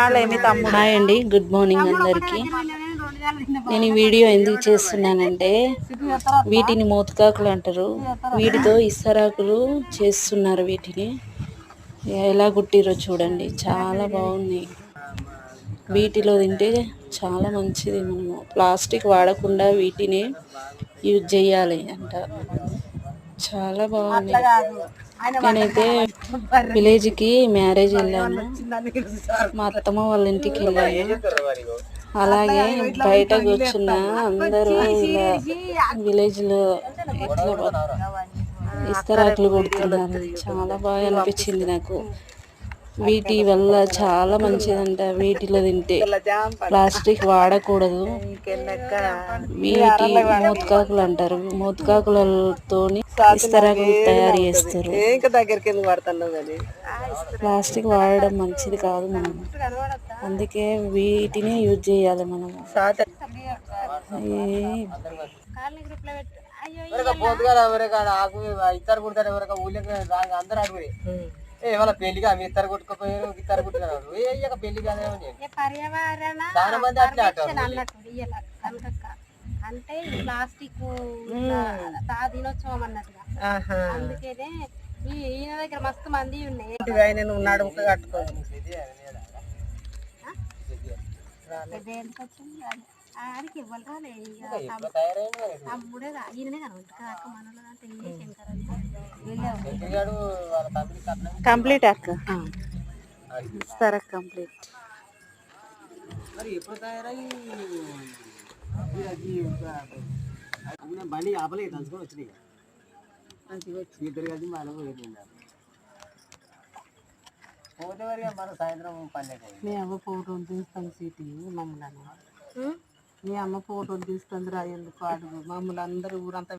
Hi అండి good morning అందరికి. నేను ఈ వీడియో ఎందుకు చేస్తున్నానంటే వీటిని మోతుకాకులు అంటారు. వీటితో ఇస్తరాకులు చేస్తున్నారు వీటిని. ఎలా కుట్టిరో చూడండి చాలా బాగున్నాయి వీటిలో తింటే చాలా మంచిది మనము. ప్లాస్టిక్ వాడకుండా వీటిని యూజ్ చేయాలి అంట. చాలా బాగుంది. నేనైతే విలేజ్కి మ్యారేజ్ వెళ్ళాను. మా అత్తమ్మ వాళ్ళ ఇంటికి వెళ్ళాను. అలాగే బయట కూర్చున్న అందరూ ఇలా విలేజ్లో ఇట్లా ఇస్తరాకులు కొడుతున్నారు. చాలా బాగా అనిపించింది నాకు. వీటి వల్ల చాలా మంచిదంట. వీటిలో తింటే ప్లాస్టిక్ వాడకూడదు. వీటి మోత్కాకులు అంటారు. మోత్కాకులతో ఇస్తరాకులు తయారు చేస్తారు. ప్లాస్టిక్ వాడడం మంచిది కాదు మనం. అందుకే వీటిని యూజ్ చేయాలి మనము సాత ఏ- పోతుగా ఎవరికా ఆకు ఇద్దరు కుడతారు ఎవరికా ఊళ్ళకి అందరూ అడుగురి. ఏ వాళ్ళ పెళ్ళిగా మీ ఇద్దరు కొట్టుకుపోయారు ఇద్దరు కుట్టుకున్నారు. ఏ అయ్యాక పెళ్ళి కాదేమో నేను. పర్యావరణ చాలా మంది అట్లా అంటే ప్లాస్టిక్ దినోత్సవం అన్నట్టుగా. అందుకనే ఈ ఈయన దగ్గర మస్తు మంది ఉన్నాయి ఆయన నువ్వు నడుముకు కట్టుకోవాలి ఆడికి ఇవ్వాలి రాలే. తమ్ముడే ఈయననే కనుక మనలో అంటే శంకర్ అంటే వీళ్ళే ఉన్నారు. పెళ్ళిగాడు వాళ్ళ తమ్ముడి కట్నం కంప్లీట్ అక్క. ఇస్తారా కంప్లీట్. మరి ఎప్పుడు తయారై బండి ఆపలే తలుచుకొని వచ్చినాయి. ఇద్దరు కలిసి మనం పోతే మరి మన సాయంత్రం పన్నెండు మీ అమ్మ ఫోటోలు తీస్తాను సీటీ మమ్మల్ని మీ అమ్మ ఫోటోలు తీస్తుంది రా ఎందుకు అడుగు? మమ్మల్ని అందరూ ఊరంతా